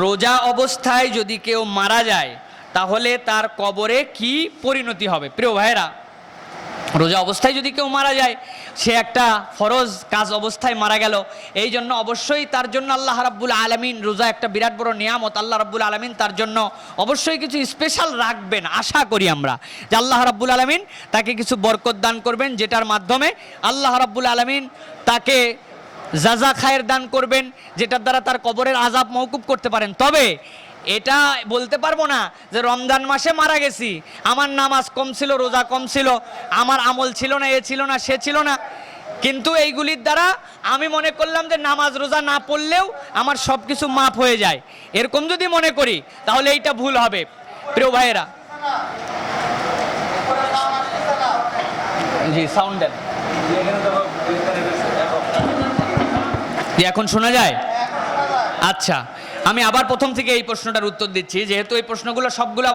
রোজা অবস্থায় যদি কেউ মারা যায়, তাহলে তার কবরে কি পরিণতি হবে? প্রিয় ভাইরা রোজা অবস্থায় যদি কেউ মারা যায়, সে একটা ফরজ কাজ অবস্থায় মারা গেল। এই জন্য অবশ্যই তার জন্য আল্লাহ রাব্বুল আলমিন রোজা একটা বিরাট বড় নিয়ামত। আল্লাহ রাব্বুল আলমিন তার জন্য অবশ্যই কিছু স্পেশাল রাখবেন, আশা করি আমরা। যে আল্লাহ রাব্বুল আলমিন তাকে কিছু বরকত দান করবেন, যেটার মাধ্যমে আল্লাহ রাব্বুল আলমিন তাকে জাজা খায়ের দান করবেন, যেটার দ্বারা তার কবরের আজাব মৌকুব করতে পারেন। তবে এটা বলতে পারব না যে রমজান মাসে মারা গেছি। আমার নামাজ কম ছিল, রোজা কম ছিল, আমার আমল ছিল না, এ ছিল না, সে ছিল না। কিন্তু এইগুলির দ্বারা আমি মনে করলাম যে নামাজ, রোজা না পড়লেও আমার সব কিছু মাফ হয়ে যায়। এরকম যদি মনে করি, তাহলে এইটা ভুল হবে। প্রিয় ভাইয়েরা। জি, সাউন্ড দেন। জি, এখন শোনা যায়? আচ্ছা আমি আবার প্রথম থেকে এই প্রশ্নটার উত্তর দিচ্ছি। যেহেতু এই প্রশ্নগুলো সবগুলো